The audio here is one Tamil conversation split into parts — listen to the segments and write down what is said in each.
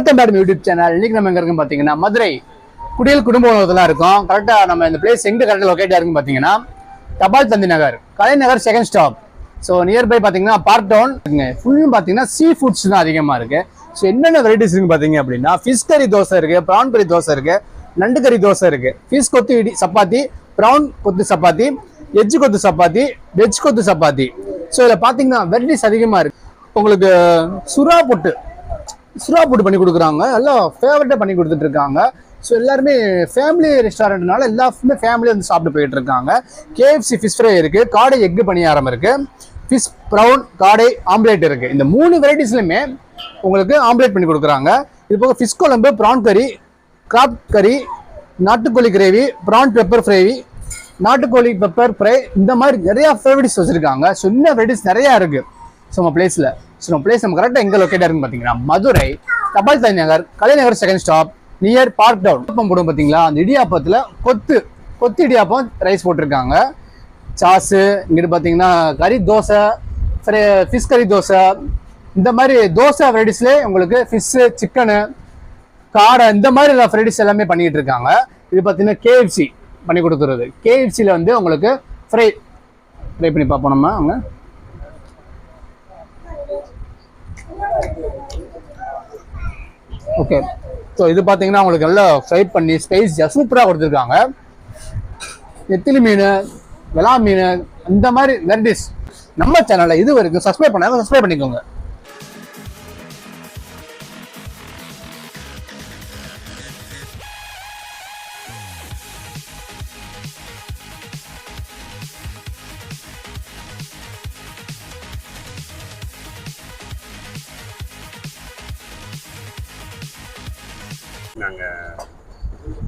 வணக்கம் பேக் யூடியூப் சேனல். இன்னைக்கு நம்ம எங்க இருக்குன்னு பாத்தீங்கன்னா மதுரை குடியல் குடும்ப உணவகத்துல இருக்கும். கரெக்டா நம்ம இந்த பிளேஸ் எங்க கரெக்டாக லொக்கேட் இருக்குன்னு பாத்தீங்கன்னா Tapal Thanthi Nagar Kalainagar second stop so nearby பார்த்தீங்கன்னா பார்க் டவுன் ஃபுல்லும் பார்த்தீங்கன்னா சீ ஃபுட்ஸ் தான் அதிகமாக இருக்கு. ஸோ என்னென்ன வெரைட்டிஸ் இருக்கு அப்படின்னா ஃபிஷ் கறி தோசை இருக்கு ப்ரான் கறி தோசை இருக்கு நண்டு கறி தோசை இருக்கு. ஃபிஷ் கொத்து இடி சப்பாத்தி ப்ரௌன் கொத்து சப்பாத்தி எஜ்ஜு கொத்து சப்பாத்தி வெஜ் கொத்து சப்பாத்தி. ஸோ இதில் பார்த்தீங்கன்னா வெரைட்டிஸ் அதிகமாக இருக்கு. உங்களுக்கு சுறா புட்டு சுறா போட்டு பண்ணி கொடுக்குறாங்க. எல்லாம் ஃபேவரட்டாக பண்ணி கொடுத்துட்டு இருக்காங்க. ஸோ எல்லாருமே ஃபேமிலி ரெஸ்டாரண்ட்னால எல்லாருமே ஃபேமிலியாக வந்து சாப்பிட்டு போயிட்டு இருக்காங்க. கேஎஃப்சி ஃபிஷ் ஃப்ரை இருக்குது காடை எக்கு பணியாரம் இருக்குது ஃபிஷ் ப்ரௌன் காடை ஆம்லேட் இருக்குது இந்த மூணு வெரைட்டிஸ்லையுமே உங்களுக்கு ஆம்லேட் பண்ணி கொடுக்குறாங்க. இது போக ஃபிஷ் குழம்பு ப்ரான் கறி கிராப் கறி நாட்டுக்கோழி கிரேவி ப்ரான் பெப்பர் ஃப்ரை நாட்டுக்கோழி பெப்பர் ஃப்ரை இந்த மாதிரி நிறையா ஃபேவரிட்ஸ் வச்சுருக்காங்க. ஸோ இன்னும் வெரைட்டிஸ் நிறையா இருக்குது ஸோ நம்ம பிளேஸில் ஸோ நம்ம பிளேஸ் நம்ம கரெக்டாக எங்கே லொக்கேட் பார்த்தீங்கன்னா Madurai Tapal Thai Nagar Kalainagar second stop near park town idiyappam போடும் பார்த்தீங்களா அந்த இடியாப்பத்தில் கொத்து கொத்து இடியாப்பம் ரைஸ் போட்டிருக்காங்க. சாஸு இங்கிட்டு பார்த்தீங்கன்னா கறி தோசை ஃபிஷ் கறி தோசை. இந்த மாதிரி தோசை வெரைட்டிஸ்லேயே உங்களுக்கு ஃபிஷ்ஷு சிக்கனு காடை இந்த மாதிரி எல்லா ஃப்ரைடிஸ் எல்லாமே பண்ணிகிட்டு இருக்காங்க. இது பார்த்தீங்கன்னா கேஎஃப்சி பண்ணி கொடுக்குறது. கேஎஃப்சியில் வந்து உங்களுக்கு ஃப்ரை ஃப்ரை பண்ணி பார்ப்போம் நம்ம அவங்க ஓகே ஸோ இது பார்த்தீங்கன்னா உங்களுக்கு நல்லா ஃப்ரை பண்ணி ஸ்பைஸ் சூப்பராக கொடுத்துருக்காங்க. நெத்திலி மீன் வெலா மீன் இந்த மாதிரி வெரைட்டிஸ் நம்ம சேனலில் இது வரைக்கும் சப்ஸ்கிரைப் பண்ணாங்க சப்ஸ்கிரைப் பண்ணிக்கோங்க. நாங்கள்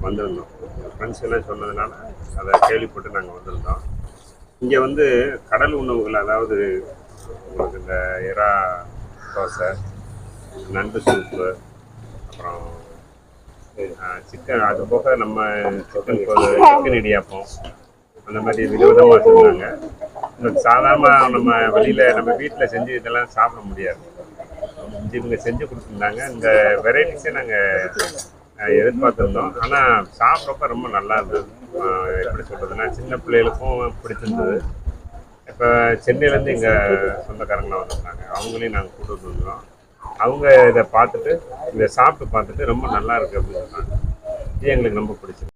வந்திருந்தோம். ஃப்ரெண்ட்ஸ் எல்லாம் சொன்னதுனால அதை கேள்விப்பட்டு நாங்கள் வந்திருந்தோம். இங்கே வந்து கடல் உணவுகள் அதாவது உங்களுக்கு இந்த இறா தோசை நண்டு சூப்பு அப்புறம் சிக்கன் அது போக நம்ம சிக்கன் சிக்கன் இடியாப்பம் அந்த மாதிரி விதவிதமாக வச்சுருந்தாங்க. சாதாரணமாக நம்ம வெளியில் நம்ம வீட்டில் செஞ்சு இதெல்லாம் சாப்பிட முடியாது. இவங்க செஞ்சு கொடுத்துருந்தாங்க. இந்த வெரைட்டிஸே நாங்கள் எதிர்பார்த்துருந்தோம். ஆனால் சாப்பிட்றப்ப ரொம்ப நல்லா இருந்தது. எப்படி சொல்கிறதுனா சின்ன பிள்ளைகளுக்கும் பிடிச்சிருந்தது. இப்போ சென்னையிலேருந்து எங்கள் சொந்தக்காரங்களாம் வந்திருந்தாங்க. அவங்களையும் நாங்கள் கூட்டு வந்திருந்தோம் அவங்க இதை பார்த்துட்டு இதை சாப்பிட்டு பார்த்துட்டு ரொம்ப நல்லா இருக்குது அப்படின்னு சொன்னாங்க. இது எங்களுக்கு ரொம்ப பிடிச்சிருக்கு.